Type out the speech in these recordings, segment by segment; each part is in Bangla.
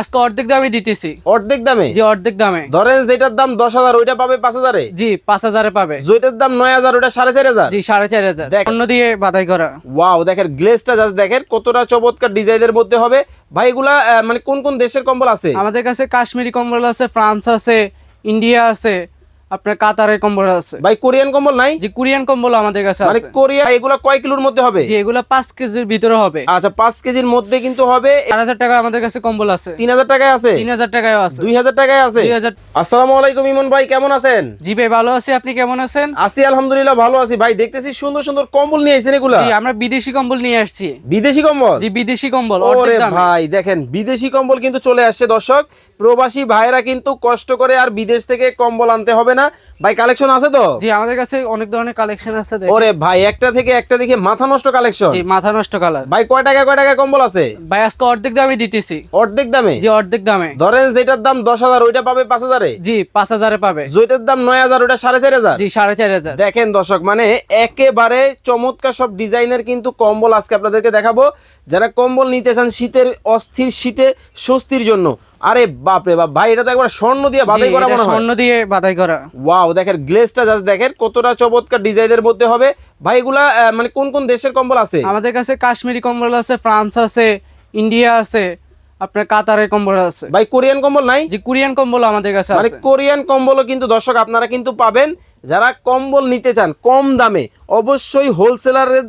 আজকে অর্ধেক দামে দিতেছি। অর্ধেক দামে? জি অর্ধেক দামে। ধরেন যেটার দাম দশ হাজার ওইটা পাবে পাঁচ হাজারে? জি পাঁচ হাজারে পাবে। যেটার দাম নয় হাজার ওটা সাড়ে চার হাজার? জি সাড়ে চার হাজার। দেখ। অন্য দিয়ে বাধাই করা। ওয়াও দেখেন গ্লেসটা জাস্ট দেখেন কতটা চমৎকার ডিজাইনের মধ্যে হবে। ভাই এগুলা মানে কোন কোন দেশের কম্বল আছে? আমাদের কাছে কাশ্মীরি কম্বল আছে ফ্রান্স আছে ইন্ডিয়া আছে আপনার কাতারের কম্বল আছে। ভাই কোরিয়ান কম্বল নাই? জি কোরিয়ান কম্বল আমাদের কাছে আছে। মানে কোরিয়া এগুলা কয় কিলোর মধ্যে হবে? জি এগুলা পাঁচ কেজির ভিতরে হবে। আচ্ছা পাঁচ কেজির মধ্যে কিন্তু হবে। চার হাজার টাকা আমাদের কাছে কম্বল আছে। তিন হাজার টাকায় আছে? তিন হাজার টাকায় আছে। দুই হাজার টাকায় আছে? দুই হাজার আসসালামু আলাইকুম ইমন ভাই কেমন আছেন? জি ভাই ভালো আছি। আপনি কেমন আছেন? আছি আলহামদুলিল্লাহ ভালো আছি। ভাই দেখতেছি সুন্দর সুন্দর কম্বল নিয়ে এসেছেন এগুলা। জি আমরা বিদেশি কম্বল নিয়ে আসছি। বিদেশি কম্বল? জি বিদেশি কম্বল ওরে ভাই দেখেন বিদেশি কম্বল কিন্তু চলে আসছে দর্শক। প্রবাসী ভাইরা কিন্তু কষ্ট করে আর বিদেশ থেকে কম্বল আনতে হবে না? ভাই কালেকশন আছে তো? জি আমাদের কাছে অনেক ধরনের কালেকশন আছে। ওরে ভাই একটা থেকে একটা দেখে মাথা নষ্ট কালেকশন জি মাথা নষ্ট কালার ভাই কয় টাকা কয় টাকা কম্বল আছে? ভাই আজকে অর্ধেক দামে দিতেছি। অর্ধেক দামে? জি অর্ধেক দামে। ধরেন যেটার দাম দশ হাজার ওইটা পাবে পাঁচ হাজারে? জি পাঁচ হাজারে পাবে। যেটার দাম নয় হাজার ওটা সাড়ে চার হাজার? জি সাড়ে চার হাজার। দেখেন দর্শক মানে একেবারে চমৎকার সব ডিজাইনের কিন্তু কম্বল আজকে আপনাদেরকে দেখাবো। যারা কম্বল নিতে চান শীতের অস্থির শীতে স্বস্তির জন্য আরে বাপরে বাপ ভাই এটা তো একবার স্বর্ণ দিয়ে বাধাই করা মনে হয়। স্বর্ণ দিয়ে বাধাই করা। ওয়াও দেখেন গ্লেসটা জাস্ট দেখেন কতটা চমৎকার ডিজাইনের মধ্যে হবে। ভাই এগুলা মানে কোন কোন দেশের কম্বল আছে? আমাদের কাছে কাশ্মীরি কম্বল আছে ফ্রান্স আছে ইন্ডিয়া আছে আপনার কাতারের কম্বল আছে। ভাই কোরিয়ান কম্বল নাই? যে কোরিয়ান কম্বল আমাদের কাছে মানে কোরিয়ান কম্বলও কিন্তু দর্শক আপনারা কিন্তু পাবেন। যারা কম্বল নিতে চান কম দামে অবশ্যই হোলসেলারের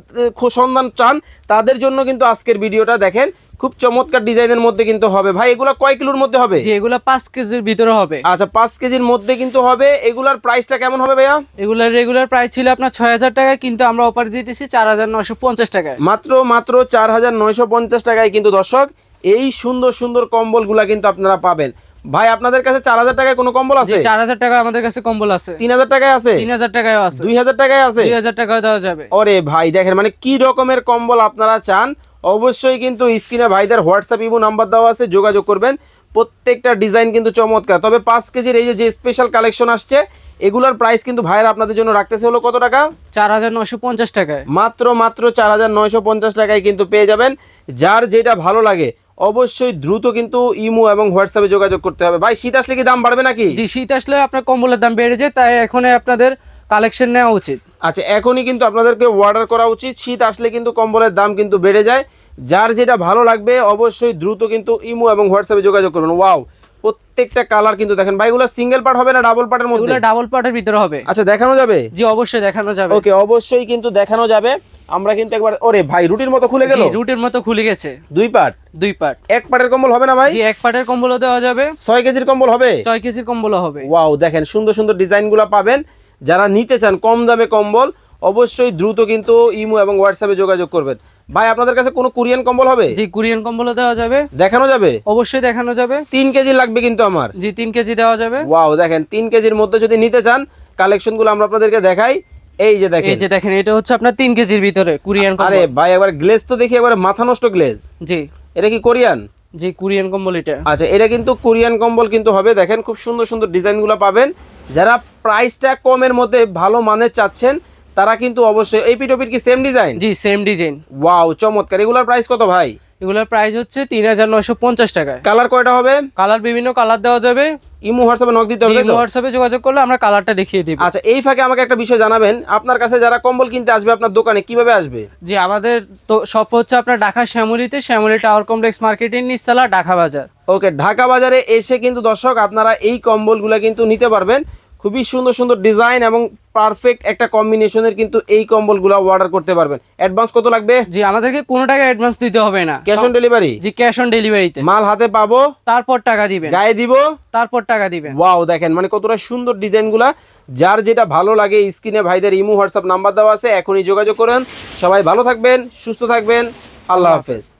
সন্ধান চান তাদের জন্য কিন্তু আজকের ভিডিওটা দেখেন। খুব চমৎকার ডিজাইনের মধ্যে কিন্তু হবে। ভাই এগুলা কয় কিলোর মধ্যে হবে? জি এগুলা পাঁচ কেজির ভিতরে হবে। আচ্ছা পাঁচ কেজির মধ্যে কিন্তু হবে। এগুলার প্রাইসটা কেমন হবে ভাইয়া? এগুলার রেগুলার প্রাইস ছিল আপনার ছয় হাজার টাকা কিন্তু আমরা অফার দিতেছি চার হাজার নশো পঞ্চাশ টাকায়। মাত্র মাত্র চার হাজার নয়শো পঞ্চাশ টাকায় কিন্তু দর্শক এই সুন্দর সুন্দর কম্বলগুলা কিন্তু আপনারা পাবেন। ভাই আপনাদের কাছে চার হাজার টাকায় কোনো কম্বল আছে? চার হাজার টাকা আমাদের কাছে কম্বল আছে। তিন হাজার টাকায় আছে? তিন হাজার টাকায় আছে। দুই হাজার টাকায় আছে? দুই হাজার টাকা দেওয়া যাবে। ওরে ভাই দেখেন মানে কি রকমের কম্বল আপনারা চান। অবশ্যই কিন্তু স্ক্রিনে ভাইদের হোয়াটসঅ্যাপ ইমো নাম্বার দেওয়া আছে যোগাযোগ করবেন। প্রত্যেকটা ডিজাইন কিন্তু চমৎকার। তবে পাঁচ কেজির এই যে যে স্পেশাল কালেকশন আসছে এগুলার প্রাইস কিন্তু ভাইয়েরা আপনাদের জন্য রাখতেছে হলো কত টাকা? চার হাজার নশো পঞ্চাশ টাকায়। মাত্র মাত্র চার হাজার নয়শো পঞ্চাশ টাকায় কিন্তু পেয়ে যাবেন। যার যেটা ভালো লাগে অবশ্যই দ্রুত কিন্তু ইমো এবং হোয়াটসঅ্যাপে যোগাযোগ করতে হবে। ভাই শীত আসলে কি দাম বাড়বে নাকি? জি শীত আসলে আপনার কম্বলের দাম বেড়ে যায় তাই এখন আপনাদের কালেকশন নেওয়া উচিত। আচ্ছা এখনই কিন্তু আপনাদেরকে অর্ডার করা উচিত। শীত আসলে কিন্তু কম্বলের দাম কিন্তু বেড়ে যায়। যার যেটা ভালো লাগবে অবশ্যই দ্রুত কিন্তু ইমো এবং হোয়াটসঅ্যাপে যোগাযোগ করবেন ওয়াও প্রত্যেকটা কালার কিন্তু দেখেন। ভাই এগুলো সিঙ্গেল পার্ট হবে না ডাবল পার্টের মধ্যে? এগুলো ডাবল পার্টের ভিতরে হবে। আচ্ছা দেখানো যাবে? জি অবশ্যই দেখানো যাবে। ওকে অবশ্যই কিন্তু দেখানো যাবে। আমরা কিন্তু একবার ওরে ভাই রুটির মতো খুলে গেল? রুটির মতো খুলে গেছে। দুই পার্ট দুই পার্ট এক পার্টের কম্বল হবে না ভাই? জি এক পার্টের কম্বলও দেওয়া যাবে। ছয় কেজির কম্বল হবে? ছয় কেজির কম্বলও হবে। ওয়াও দেখেন সুন্দর সুন্দর ডিজাইনগুলো পাবেন। যারা নিতে চান কম দামে কম্বল অবশ্যই দ্রুত কিন্তু ইমো এবং হোয়াটসঅ্যাপে যোগাযোগ করবেন। ভাই আপনাদের কাছে কোনো কোরিয়ান কম্বল হবে? জি কোরিয়ান কম্বলও দেওয়া যাবে। দেখানো যাবে? অবশ্যই দেখানো যাবে। তিন কেজি লাগবে কিন্তু আমার। জি তিন কেজি দেওয়া যাবে। ওয়াও দেখেন তিন কেজির মধ্যে যদি নিতে চান কালেকশনগুলো আমরা আপনাদেরকে দেখাই। এই যে দেখেন। এই যে দেখেন এটা হচ্ছে আপনার তিন কেজির ভিতরে কোরিয়ান আরে ভাই একবার গ্লেজ তো দেখি একবার মাথা নষ্ট গ্লেজ। জি। এটা কি কোরিয়ান? জি কোরিয়ান কম্বল এটা। আচ্ছা এটা কিন্তু কোরিয়ান কম্বল কিন্তু হবে। দেখেন খুব সুন্দর সুন্দর ডিজাইনগুলো পাবেন। যারা প্রাইসটা কমের মধ্যে ভালো মানের চাচ্ছেন তারা কিন্তু অবশ্যই এই পিটোপিট কি সেম ডিজাইন জি সেম ডিজাইন ওয়াও চমৎকার। এগুলোর প্রাইস কত ভাই? এগুলোর প্রাইস হচ্ছে তিন হাজার নয়শো পঞ্চাশ টাকায়। কালার কয়টা হবে? কালার বিভিন্ন কালার দেওয়া যাবে। ইমো হোয়াটসঅ্যাপে নক দিতে হবে তো? হোয়াটসঅ্যাপে যোগাযোগ করলে আমরা কালারটা দেখিয়ে দিব। আচ্ছা এই ফাঁকে আমাকে একটা বিষয় জানাবেন। আপনার কাছে যারা কম্বল কিনতে আসবে আপনার দোকানে কীভাবে আসবে? জি আমাদের তো সব হচ্ছে আপনার ঢাকা শ্যামলিতে শ্যামলি টাওয়ার কমপ্লেক্স মার্কেটের নিচতলা ঢাকা বাজার। ওকে ঢাকা বাজারে এসে কিন্তু দর্শক আপনারা এই কম্বলগুলো কিন্তু নিতে পারবেন। খুবই সুন্দর সুন্দর ডিজাইন এবং পারফেক্ট একটা কম্বিনেশনের কিন্তু এই কম্বলগুলো অর্ডার করতে পারবেন। অ্যাডভান্স কত লাগবে? জি আমাদেরকে কোনো টাকা অ্যাডভান্স দিতে হবে না। ক্যাশ অন ডেলিভারি জি ক্যাশ অন ডেলিভারিতে মাল হাতে পাবো? তারপর টাকা দিবেন। গায়ে দিব? তারপর টাকা দিবেন। ওয়াও দেখেন মানে কতটা সুন্দর ডিজাইনগুলা। যার যেটা ভালো লাগে স্ক্রিনে ভাইদের ইমো হোয়াটসঅ্যাপ নাম্বার দেওয়া আছে এখনই যোগাযোগ করেন। সবাই ভালো থাকবেন সুস্থ থাকবেন। আল্লাহ হাফেজ।